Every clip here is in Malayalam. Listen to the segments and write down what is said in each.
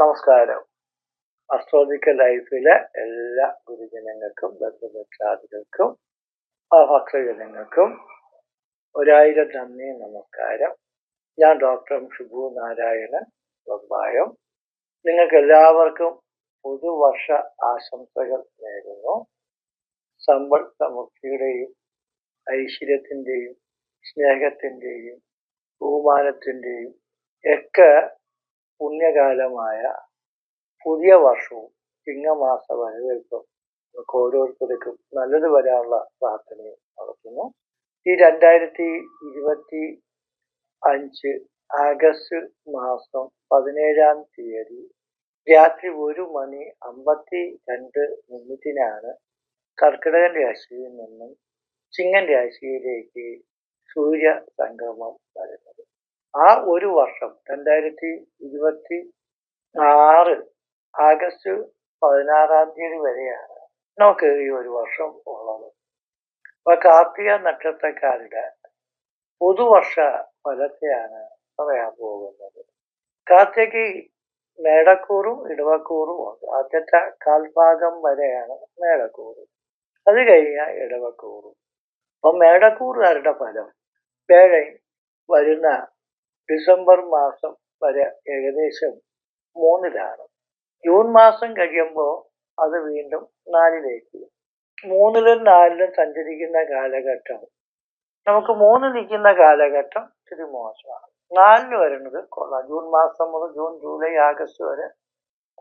നമസ്കാരം. അസ്ട്രോളജിക്കൽ ലൈഫിലെ എല്ലാ ഗുരുജനങ്ങൾക്കും ബന്ധുമിത്രാദികൾക്കും ഭക്തജനങ്ങൾക്കും ഒരായിരം നന്ദി നമസ്കാരം. ഞാൻ ഡോക്ടർ ഷിബു നാരായണൻ ബൊമ്പായം നിങ്ങൾക്ക് എല്ലാവർക്കും പുതുവർഷ ആശംസകൾ നേരുന്നു. സമ്പൽ സമൃദ്ധിയുടെയും ഐശ്വര്യത്തിന്റെയും സ്നേഹത്തിന്റെയും ബഹുമാനത്തിന്റെയും ഒക്കെ പുണ്യകാലമായ പുതിയ വർഷവും ചിങ്ങമാസ വരവേൽപ്പും നമുക്ക് ഓരോരുത്തർക്കും നല്ലത് വരാനുള്ള പ്രാർത്ഥനയും നടത്തുന്നു ഈ രണ്ടായിരത്തി ഇരുപത്തി അഞ്ച് ആഗസ്റ്റ് മാസം പതിനേഴാം തീയതി രാത്രി ഒരു മണി അമ്പത്തി രണ്ട് മിനിറ്റിനാണ് കർക്കിടകൻ രാശിയിൽ നിന്നും ചിങ്ങൻ രാശിയിലേക്ക് സൂര്യ സംഗമം വരുന്നത്. ആ ഒരു വർഷം രണ്ടായിരത്തി ഇരുപത്തി ആറ് ആഗസ്റ്റ് പതിനാറാം തീയതി വരെയാണ് നമുക്ക് ഈ ഒരു വർഷം ഉള്ളത്. അപ്പൊ കാർത്തിക നക്ഷത്രക്കാരുടെ പുതുവർഷ ഫലത്തെയാണ് പറയാൻ പോകുന്നത്. കാർത്തിക് മേടക്കൂറും ഇടവക്കൂറും ഉണ്ട്. ആദ്യത്തെ കാൽഭാഗം വരെയാണ് മേടക്കൂറ്. അത് കഴിഞ്ഞാൽ ഇടവക്കൂറും. അപ്പൊ മേടക്കൂറുകാരുടെ ഫലം വേഴ വരുന്ന ഡിസംബർ മാസം വരെ ഏകദേശം മൂന്നിലാണ്. ജൂൺ മാസം കഴിയുമ്പോൾ അത് വീണ്ടും നാലിലേക്ക്. മൂന്നിലും നാലിലും സഞ്ചരിക്കുന്ന കാലഘട്ടം. നമുക്ക് മൂന്ന് നിൽക്കുന്ന കാലഘട്ടം ഇത്തിരി മോശമാണ്. നാലിന് വരുന്നത് കൊള്ളാം. ജൂൺ മാസം മുതൽ ജൂൺ ജൂലൈ ആഗസ്റ്റ് വരെ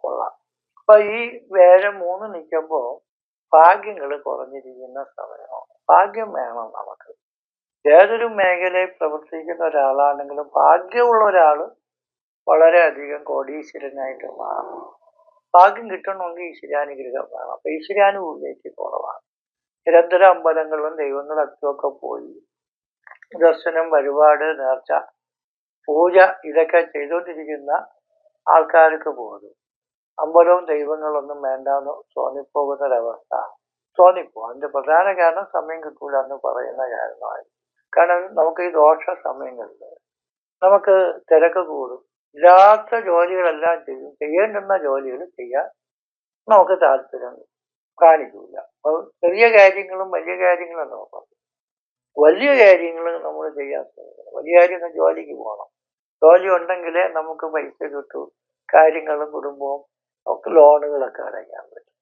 കൊള്ളാം. അപ്പൊ ഈ വേഴം മൂന്ന് നിൽക്കുമ്പോൾ ഭാഗ്യങ്ങൾ കുറഞ്ഞിരിക്കുന്ന സമയമാണ്. ഭാഗ്യം വേണം നമുക്ക്. ഏതൊരു മേഖലയിൽ പ്രവർത്തിക്കുന്ന ഒരാളാണെങ്കിലും ഭാഗ്യമുള്ള ഒരാൾ വളരെയധികം കോടീശ്വരനായിട്ട് മാറും. ഭാഗ്യം കിട്ടണമെങ്കിൽ ഈശ്വരാനുഗ്രഹം വേണം. അപ്പൊ ഈശ്വരാനുഭൂതിയിലേക്ക് കുറവാണ്. നിരന്തര അമ്പലങ്ങളിലും ദൈവങ്ങളൊക്കെ പോയി ദർശനം വഴിപാട് നേർച്ച പൂജ ഇതൊക്കെ ചെയ്തുകൊണ്ടിരിക്കുന്ന ആൾക്കാർക്ക് പോലും അമ്പലവും ദൈവങ്ങളൊന്നും വേണ്ടാന്ന് തോന്നിപ്പോകുന്ന ഒരവസ്ഥ. തോന്നിപ്പോ അതിന്റെ പ്രധാന കാരണം സമയം കിട്ടൂല എന്ന് പറയുന്ന കാരണമായി കാരണം നമുക്ക് ഈ ദോഷ സമയങ്ങളിൽ നമുക്ക് തിരക്ക് കൂടും. ഇല്ലാത്ത ജോലികളെല്ലാം ചെയ്യും. ചെയ്യേണ്ടുന്ന ജോലികൾ ചെയ്യാൻ നമുക്ക് താല്പര്യം കാണിക്കില്ല അപ്പോൾ ചെറിയ കാര്യങ്ങളും വലിയ കാര്യങ്ങളും നോക്കാം വലിയ കാര്യങ്ങൾ നമ്മൾ ചെയ്യാൻ ശ്രമിക്കണം. വലിയ കാര്യം ജോലിക്ക് പോകണം. ജോലി ഉണ്ടെങ്കിലേ നമുക്ക് പൈസ കിട്ടൂ. കാര്യങ്ങളും കുടുംബവും ഒക്കെ ലോണുകളൊക്കെ അടയ്ക്കാൻ പറ്റും.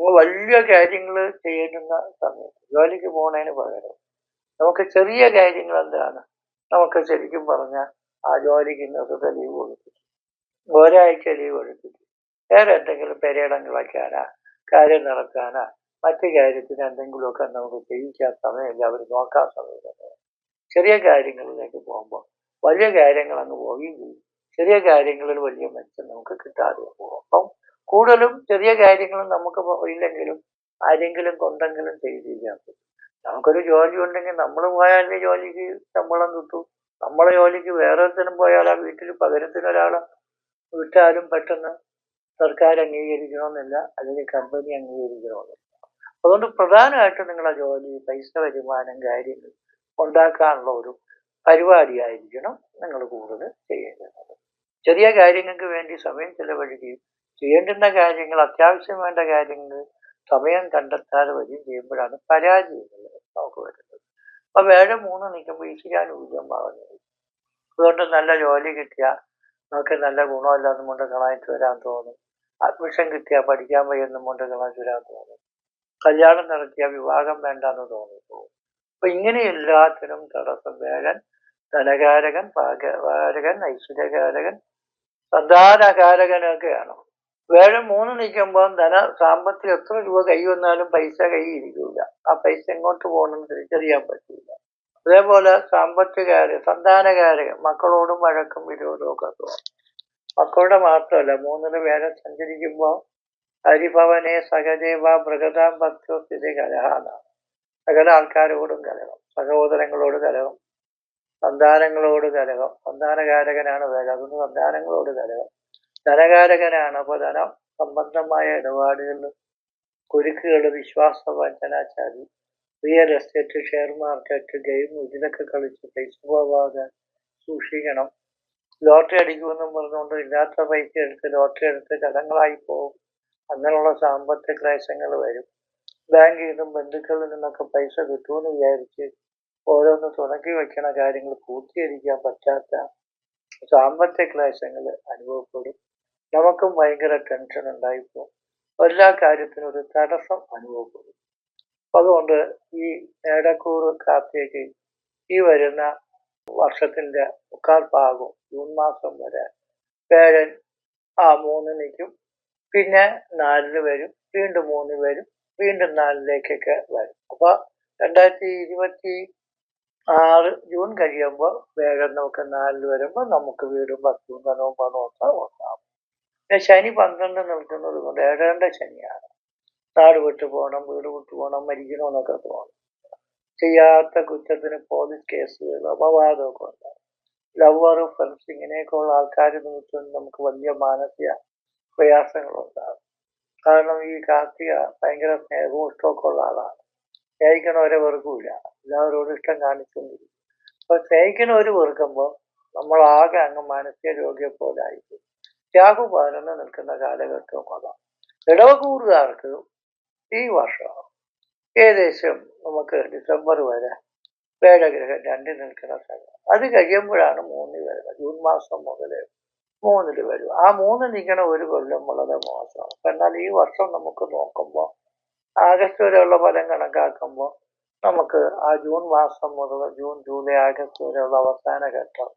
നമ്മൾ വലിയ കാര്യങ്ങൾ ചെയ്യുന്ന സമയത്ത് ജോലിക്ക് പോകുന്നതിന് പകരം നമുക്ക് ചെറിയ കാര്യങ്ങൾ എന്താണ് നമുക്ക് ശരിക്കും പറഞ്ഞാൽ ആ ജോലിക്ക് ഇന്നത്തെ ലീവ് കൊടുത്തിട്ട് ഒരാഴ്ച ലീവ് എടുത്തിട്ട് വേറെ എന്തെങ്കിലും പെരയിടങ്ങളൊക്കെയാനാ കാര്യം നടക്കാനാ മറ്റു കാര്യത്തിന് എന്തെങ്കിലുമൊക്കെ നമുക്ക് ചെയ്യിക്കാൻ സമയമില്ല അവർ നോക്കാൻ സമയമില്ല. ചെറിയ കാര്യങ്ങളിലേക്ക് പോകുമ്പോൾ വലിയ കാര്യങ്ങൾ അങ്ങ് പോവുകയും ചെയ്യും. ചെറിയ കാര്യങ്ങളിൽ വലിയ മെച്ചം നമുക്ക് കിട്ടാതെ പോകും. അപ്പം കൂടുതലും ചെറിയ കാര്യങ്ങളും നമുക്ക് ഇല്ലെങ്കിലും ആരെങ്കിലും കൊണ്ടെങ്കിലും ചെയ്തിരിക്കാൻ പറ്റും. നമുക്കൊരു ജോലി ഉണ്ടെങ്കിൽ നമ്മൾ പോയാലേ ജോലിക്ക് ശമ്പളം കിട്ടും. നമ്മളെ ജോലിക്ക് വേറെ ഒരുത്തനും പോയാൽ ആ വീട്ടിൽ പകരത്തിന് ഒരാൾ വിട്ടാലും പെട്ടെന്ന് സർക്കാർ അംഗീകരിക്കണമെന്നില്ല. അല്ലെങ്കിൽ കമ്പനി അംഗീകരിക്കണമെന്നില്ല. അതുകൊണ്ട് പ്രധാനമായിട്ടും നിങ്ങളെ ജോലി പൈസ വരുമാനം കാര്യങ്ങൾ ഉണ്ടാക്കാനുള്ള ഒരു പരിപാടിയായിരിക്കണം നിങ്ങൾ കൂടുതൽ ചെയ്യേണ്ടത്. ചെറിയ കാര്യങ്ങൾക്ക് വേണ്ടി സമയം ചെലവഴിക്കുകയും ചെയ്യേണ്ടുന്ന കാര്യങ്ങൾ അത്യാവശ്യം വേണ്ട കാര്യങ്ങൾ സമയം കണ്ടെത്താതെ വരികയും ചെയ്യുമ്പോഴാണ് പരാജയങ്ങൾ നമുക്ക് വരുന്നത്. അപ്പൊ വേറെ മൂന്ന് നിൽക്കുമ്പോൾ ഈശ്വരാനുകൂല്യം പറഞ്ഞു. അതുകൊണ്ട് നല്ല ജോലി കിട്ടിയാൽ നമുക്ക് നല്ല ഗുണമില്ലാന്നും കൊണ്ട് കളായിട്ട് വരാൻ തോന്നും. അഡ്മിഷൻ കിട്ടിയാൽ പഠിക്കാൻ വയ്യെന്നും കൊണ്ട് കളായിട്ട് വരാൻ തോന്നും. കല്യാണം നടത്തിയാൽ വിവാഹം വേണ്ടെന്ന് തോന്നിപ്പോകും അപ്പൊ ഇങ്ങനെ എല്ലാത്തിനും തടസ്സം വേഗൻ ധനകാരകൻ പാകകാരകൻ ഐശ്വര്യകാരകൻ സന്താനകാരകനൊക്കെയാണ് വേഴം മൂന്ന് നിൽക്കുമ്പോൾ ധന സാമ്പത്തികം എത്ര രൂപ കൈ വന്നാലും പൈസ കൈ ഇരിക്കില്ല ആ പൈസ എങ്ങോട്ട് പോകണമെന്ന് തിരിച്ചറിയാൻ പറ്റില്ല അതേപോലെ സാമ്പത്തികാര് സന്താനകാര് മക്കളോടും വഴക്കും വിരോധവും ഒക്കെ തോന്നും. മക്കളുടെ മാത്രമല്ല മൂന്നിന് വേറെ സഞ്ചരിക്കുമ്പോൾ ഹരിഭവനെ സഹദേവ മൃഗതാം ഭക്തോ സ്ഥിതി കലഹാന്നാണ് സകല ആൾക്കാരോടും കലഹം. സഹോദരങ്ങളോട് കലഹം. സന്താനങ്ങളോട് കലഹം. സന്താനകാരകനാണ് വേഗം അതുകൊണ്ട് സന്താനങ്ങളോട് കലഹം. ധനകാരകനാണ്. അപ്പോൾ ധന സംബന്ധമായ ഇടപാടുകളിൽ കുരുക്കുകൾ വിശ്വാസ വഞ്ചനാചാരി real estate share market game ഇതിലൊക്കെ കളിച്ച് പൈസ പോവാതെ സൂക്ഷിക്കണം. ലോട്ടറി അടിക്കുമെന്നും പറഞ്ഞുകൊണ്ട് ഇല്ലാത്ത പൈസ എടുത്ത് ലോട്ടറി എടുത്ത് കടങ്ങളായി പോകും. അങ്ങനെയുള്ള സാമ്പത്തിക ക്ലേശങ്ങൾ വരും. ബാങ്കിൽ നിന്നും ബന്ധുക്കളിൽ നിന്നൊക്കെ പൈസ കിട്ടുമെന്ന് വിചാരിച്ച് ഓരോന്ന് തുടങ്ങി വെക്കണ കാര്യങ്ങൾ പൂർത്തീകരിക്കാൻ പറ്റാത്ത സാമ്പത്തിക ക്ലേശങ്ങൾ അനുഭവപ്പെടും. നമുക്കും ഭയങ്കര ടെൻഷൻ ഉണ്ടായിപ്പോ എല്ലാ കാര്യത്തിനും ഒരു തടസ്സം അനുഭവപ്പെടും. അതുകൊണ്ട് ഈ നേടക്കൂറ് കാത്തേക്ക് ഈ വരുന്ന വർഷത്തിന്റെ മുക്കാൽ ഭാഗവും ജൂൺ മാസം വരെ പേരൻ ആ മൂന്ന് നിൽക്കും. പിന്നെ നാലിന് വരും വീണ്ടും മൂന്ന് വരും വീണ്ടും നാലിലേക്കൊക്കെ വരും. അപ്പൊ രണ്ടായിരത്തി ഇരുപത്തി ആറ് ജൂൺ കഴിയുമ്പോൾ വേഗം നമുക്ക് നാലിൽ വരുമ്പോൾ നമുക്ക് വീടും പത്തും ധനവും പണവും ഒക്കെ ശനി പന്ത്രണ്ട് നിൽക്കുന്നത് കൊണ്ട് ഏഴേണ്ട ശനിയാണ്. നാട് വിട്ടു പോകണം വീട് വിട്ടു പോകണം മരിക്കണമെന്നൊക്കെ തോന്നും. ചെയ്യാത്ത കുറ്റത്തിന് പോലീസ് കേസുകൾ അപവാദമൊക്കെ ഉണ്ടാവും ലവറും ഫ്രണ്ട്സ് ഇങ്ങനെയൊക്കെയുള്ള ആൾക്കാർ നിമിത്തം നമുക്ക് വലിയ മാനസിക പ്രയാസങ്ങളുണ്ടാകും. കാരണം ഈ കാർത്തിക ഭയങ്കര സ്നേഹവും ഇഷ്ടമൊക്കെ ഉള്ള ആളാണ്. സ്നേഹിക്കണവരെ വെറുക്കൂല എല്ലാവരോടും ഇഷ്ടം കാണിച്ചുകൊണ്ടിരിക്കും. അപ്പൊ സ്നേഹിക്കണവര് വെറുക്കുമ്പോൾ നമ്മളാകെ അങ്ങ് മാനസിക രോഗിയെ പോലെ ആയിരിക്കും രാഹു പതിനൊന്ന് നിൽക്കുന്ന കാലഘട്ടവും അതാണ് ഇടവകൂറുകാർക്ക് ഈ വർഷം ഏകദേശം നമുക്ക് ഡിസംബർ വരെ വേടഗ്രഹം രണ്ടിൽ നിൽക്കുന്ന സമയം. അത് കഴിയുമ്പോഴാണ് മൂന്നിൽ വരുന്നത്. ജൂൺ മാസം മുതൽ മൂന്നിൽ വരും. ആ മൂന്ന് നിൽക്കണ ഒരു കൊല്ലം വളരെ മോശമാണ്. എന്നാൽ ഈ വർഷം നമുക്ക് നോക്കുമ്പോൾ ആഗസ്റ്റ് വരെയുള്ള ഫലം കണക്കാക്കുമ്പോൾ നമുക്ക് ആ ജൂൺ മാസം മുതൽ ജൂൺ ജൂലൈ ആഗസ്റ്റ് വരെയുള്ള അവസാന ഘട്ടം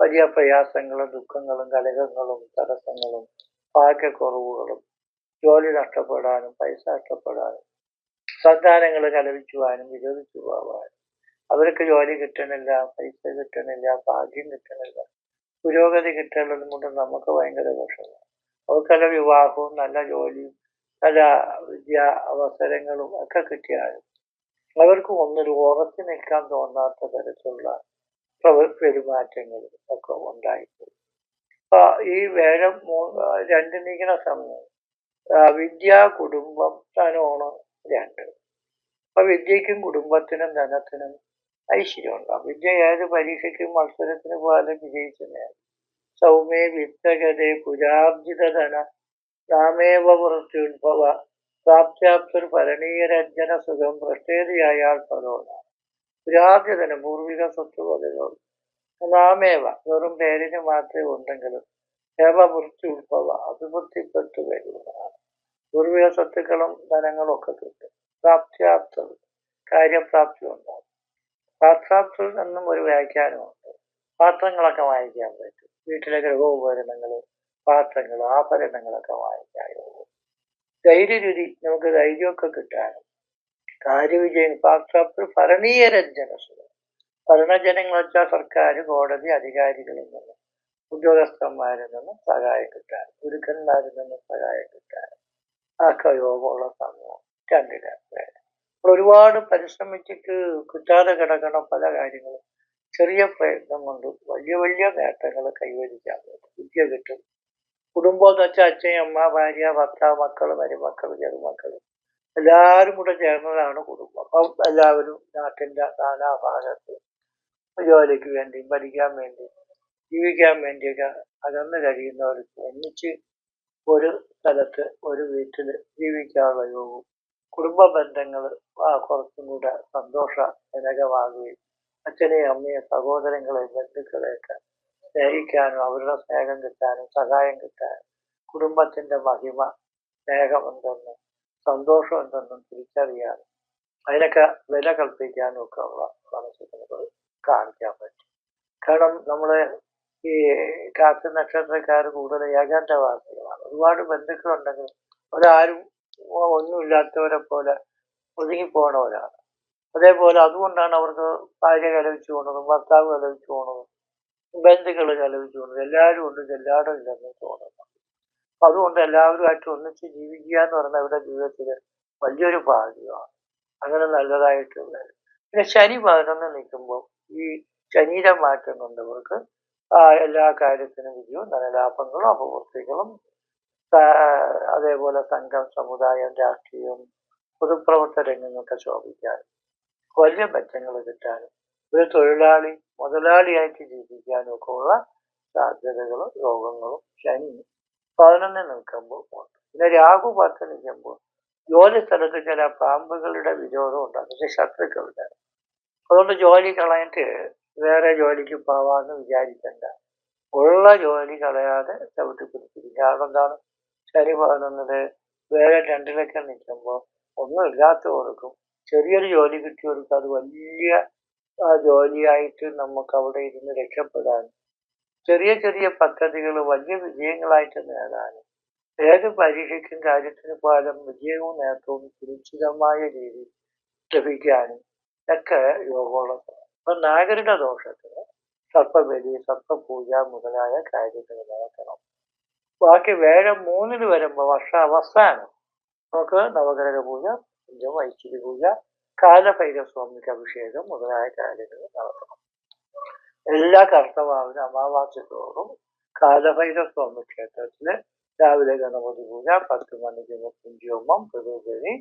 വലിയ പ്രയാസങ്ങളും ദുഃഖങ്ങളും കലഹങ്ങളും തടസ്സങ്ങളും ഭാഗ്യക്കുറവുകളും ജോലി നഷ്ടപ്പെടാനും പൈസ നഷ്ടപ്പെടാനും സന്താനങ്ങൾ കലപിച്ചുവാനും വിരോധിച്ചു പോകാനും. അവർക്ക് ജോലി കിട്ടണില്ല പൈസ കിട്ടണില്ല ഭാഗ്യം കിട്ടണില്ല. പുരോഗതി കിട്ടുന്നത് കൊണ്ട് നമുക്ക് ഭയങ്കര വിഷമം. അവർക്കല്ല വിവാഹവും നല്ല ജോലിയും നല്ല വിദ്യാ അവസരങ്ങളും ഒക്കെ കിട്ടിയാലും അവർക്ക് ഒന്നൊരു ഉറച്ചു നിൽക്കാൻ തോന്നാത്ത തരത്തിലുള്ള പെരുമാറ്റങ്ങളും ഒക്കെ ഉണ്ടായിപ്പോയി അപ്പൊ ഈ വേഴം രണ്ട് നീക്കണ സമയം വിദ്യ കുടുംബം ധനമാണ് രണ്ട്. അപ്പൊ വിദ്യക്കും കുടുംബത്തിനും ധനത്തിനും ഐശ്വര്യം ഉണ്ടാവും. വിദ്യ ഏത് പരീക്ഷയ്ക്കും മത്സരത്തിന് പോയാലും വിജയിക്കുന്നതാണ് സൗമ്യ വിത്തകതെ പുരാർജിത ധന രാമേവ വൃത്യുത്ഭവ പ്രാപ്ത്യാപ്തർ ഭരണീയരഞ്ജന സുഖം ഭ്രഷ്ടേതിയായാൽ ഫലോന പുരാർജിതനം പൂർവിക സ്വത്തുവകകൾ നാമേവ. വെറും പേരിന് മാത്രമേ ഉണ്ടെങ്കിലും ഏവവൃത്തി ഉത്ഭവ. അഭിവൃദ്ധിപ്പെട്ടു വരുന്നതാണ്. പൂർവിക സ്വത്തുക്കളും ധനങ്ങളും ഒക്കെ കിട്ടും. പ്രാപ്ത്യാപ്തർ കാര്യപ്രാപ്തി ഉണ്ടാകും. പാത്രാപ്തർ എന്നും ഒരു വ്യാഖ്യാനമുണ്ട്. പാത്രങ്ങളൊക്കെ വാങ്ങിക്കാൻ പറ്റും. വീട്ടിലെ ഗൃഹോപകരണങ്ങൾ പാത്രങ്ങൾ ആഭരണങ്ങളൊക്കെ വാങ്ങിക്കാൻ ധൈര്യരുതി നമുക്ക് ധൈര്യമൊക്കെ കിട്ടാനും കാര്യവിജയം പാത്രാപ്തർ ഭരണീയരഞ്ജന സുഖം ഭരണജനങ്ങൾ വെച്ചാൽ സർക്കാർ കോടതി അധികാരികളിൽ നിന്ന് ഉദ്യോഗസ്ഥന്മാരിൽ നിന്ന് സഹായം കിട്ടാൻ ഗുരുക്കന്മാരിൽ നിന്ന് സഹായം കിട്ടാൻ ആക്ക യോഗമുള്ള സമൂഹം രണ്ടിന് ഒരുപാട് പരിശ്രമിച്ചിട്ട് കിട്ടാതെ കിടക്കണ പല കാര്യങ്ങളും ചെറിയ പ്രയത്നം കൊണ്ട് വലിയ വലിയ നേട്ടങ്ങൾ കൈവരിക്കാൻ പറ്റും. വിദ്യ കിട്ടും. കുടുംബം എന്ന് വെച്ചാൽ അച്ഛൻ അമ്മ ഭാര്യ ഭർത്താവ് മക്കൾ മരുമക്കൾ ചെറുമക്കൾ എല്ലാവരും കൂടെ ചേർന്നതാണ് കുടുംബം. അപ്പം എല്ലാവരും നാട്ടിന്റെ നാനാഭാഗത്ത് ജോലിക്ക് വേണ്ടി പഠിക്കാൻ വേണ്ടി ജീവിക്കാൻ വേണ്ടിയൊക്കെ അകന്ന് കഴിയുന്നവർക്ക് ഒന്നിച്ച് ഒരു സ്ഥലത്ത് ഒരു വീട്ടിൽ ജീവിക്കാനുള്ള യോഗവും കുടുംബ ബന്ധങ്ങൾ കുറച്ചും കൂടെ സന്തോഷജനകമാകുകയും അച്ഛനെയും അമ്മയെ സഹോദരങ്ങളെ ബന്ധുക്കളെയൊക്കെ സ്നേഹിക്കാനും അവരുടെ സ്നേഹം കിട്ടാനും സഹായം കിട്ടാനും കുടുംബത്തിന്റെ മഹിമ സ്നേഹം എന്തെന്നും സന്തോഷം എന്തെന്നും തിരിച്ചറിയാനും അതിനൊക്കെ വില കൽപ്പിക്കാനും ഒക്കെ ഉള്ള മനസ്സിലുകൾ കാണിക്കാൻ പറ്റും. കാരണം നമ്മൾ ഈ കാത്തു നക്ഷത്രക്കാർ കൂടുതൽ ഏകാന്തവാസികളാണ്. ഒരുപാട് ബന്ധുക്കളുണ്ടെങ്കിൽ ഒരാരും ഒന്നുമില്ലാത്തവരെ പോലെ ഒതുങ്ങിപ്പോണവരാണ്. അതേപോലെ അതുകൊണ്ടാണ് അവർക്ക് ഭാര്യ കലവിച്ചു പോണതും ഭർത്താവ് കലവിച്ചു പോണതും ബന്ധുക്കൾ കലവിച്ചു പോണതും എല്ലാവരും ഉണ്ട് എല്ലാവരും ഇല്ലെന്ന് തോന്നുന്നു. അപ്പൊ അതുകൊണ്ട് എല്ലാവരുമായിട്ട് ഒന്നിച്ച് ജീവിക്കുക എന്ന് പറയുന്നത് അവരുടെ ജീവിതത്തിൽ വലിയൊരു ഭാഗ്യമാണ്. അങ്ങനെ നല്ലതായിട്ട് പിന്നെ ശനി പതിനൊന്ന് നിൽക്കുമ്പോൾ ഈ ശനിയുടെ മാറ്റം കൊണ്ടവർക്ക് എല്ലാ കാര്യത്തിനും വിജയവും ധനലാഭങ്ങളും അപവൃത്തികളും അതേപോലെ സംഘം സമുദായം രാഷ്ട്രീയം പൊതുപ്രവർത്തന രംഗങ്ങളൊക്കെ ശോഭിക്കാനും വലിയ മെച്ചങ്ങൾ കിട്ടാനും ഒരു തൊഴിലാളി മുതലാളിയായിട്ട് ജീവിക്കാനും ഒക്കെ ഉള്ള സാധ്യതകളും രോഗങ്ങളും ശനി പതിനൊന്നിൽ നിൽക്കുമ്പോൾ പിന്നെ രാഹു പത്ത് നിൽക്കുമ്പോൾ ജോലി സ്ഥലത്ത് ചില പാമ്പുകളുടെ വിരോധം ഉണ്ടാകും. ശത്രുക്കളുടെ. അതുകൊണ്ട് ജോലി കളഞ്ഞിട്ട് വേറെ ജോലിക്ക് പോവാന്ന് വിചാരിക്കണ്ട. ഉള്ള ജോലി കളയാതെ ചവിട്ടി പിടിച്ചിരിക്കും കാരണം എന്താണ്? ശനി പതിനൊന്നിൽ വേറെ രണ്ടിലൊക്കെ നിൽക്കുമ്പോൾ ഒന്നും ഇല്ലാത്തവർക്കും ചെറിയൊരു ജോലി കിട്ടിയവർക്ക് അത് വലിയ ജോലിയായിട്ട് നമുക്ക് അവിടെ ഇരുന്ന് രക്ഷപ്പെടാൻ ചെറിയ ചെറിയ പദ്ധതികൾ വലിയ വിജയങ്ങളായിട്ട് നേടാനും ഏത് പരീക്ഷയ്ക്കും കാര്യത്തിന് പോലും വിജയവും നേട്ടവും സുരക്ഷിതമായ രീതിയിൽ ലഭിക്കാനും ഒക്കെ സ്ഥലം. അപ്പൊ നാഗരുടെ ദോഷത്തിന് സർപ്പബലി സർപ്പപൂജ മുതലായ കാര്യങ്ങൾ നടക്കണം ബാക്കി വേഴം മൂന്നിൽ വരുമ്പോൾ വർഷ അവസാനം നമുക്ക് നവഗ്രഹ പൂജ പഞ്ചമ ഐശ്വര്യ പൂജ കാലഭൈരവ സ്വാമിക്ക് അഭിഷേകം മുതലായ കാര്യങ്ങൾ നടത്തണം എല്ലാ കർത്തവാവിനും അമാവാസ്യത്തോറും കാലഭൈരവ സ്വാമി ക്ഷേത്രത്തിൽ രാവിലെ ഗണപതി പൂജ പത്ത് മണിക്ക് മുപ്പഞ്ചോമം പ്രതിപതി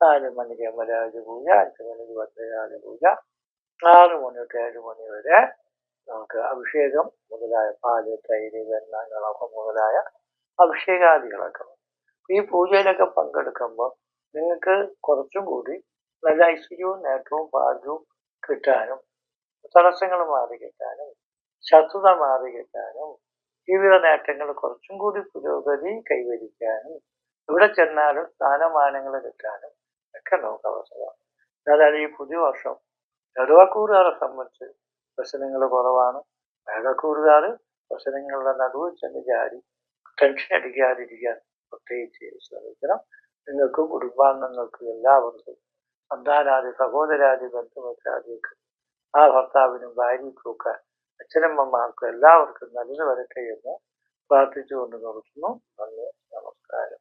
നാല് മണിക്ക് അമ്പലാജ് പൂജ അഞ്ച് മണിക്ക് ഭദ്രകാളി പൂജ ആറ് മണി തൊട്ട് ഏഴ് മണി വരെ നമുക്ക് അഭിഷേകം മുതലായ പാൽ തൈര് വെണ്ണ കളപ്പം മുതലായ അഭിഷേകാദികളൊക്കെ ഈ പൂജയിലൊക്കെ പങ്കെടുക്കുമ്പോൾ നിങ്ങൾക്ക് കുറച്ചും കൂടി നല്ല ഐശ്വര്യവും നേട്ടവും ഭാഗ്യവും കിട്ടാനും തടസ്സങ്ങൾ മാറി കിട്ടാനും ശത്രുത മാറി കിട്ടാനും ജീവിത നേട്ടങ്ങൾ കുറച്ചും കൂടി പുരോഗതി കൈവരിക്കാനും എവിടെ ചെന്നാലും സ്ഥാനമാനങ്ങൾ കിട്ടാനും ഒക്കെ നമുക്ക് അവസരം അതായത് ഈ പുതിയ വർഷം നെടുവക്കൂറുകാരെ സംബന്ധിച്ച് പ്രശ്നങ്ങൾ കുറവാണ്. മേടക്കൂറുകാർ പ്രശ്നങ്ങളുടെ നടുവിൽ ചെന്ന് ചാടി ടെൻഷൻ അടിക്കാതിരിക്കാൻ പ്രത്യേകിച്ച് ശ്രമിക്കണം. നിങ്ങൾക്കും കുടുംബാംഗങ്ങൾക്കും എല്ലാവർക്കും സന്താനാദി സഹോദരാദി ബന്ധുമിത്രാദികൾക്കും ആ ഭർത്താവിനും ഭാര്യയ്ക്കും അച്ഛനമ്മമാർക്കും എല്ലാവർക്കും നല്ലത് വരട്ടെ എന്ന് പ്രാർത്ഥിച്ചുകൊണ്ട് നിർത്തുന്നു. നന്ദി. നമസ്കാരം.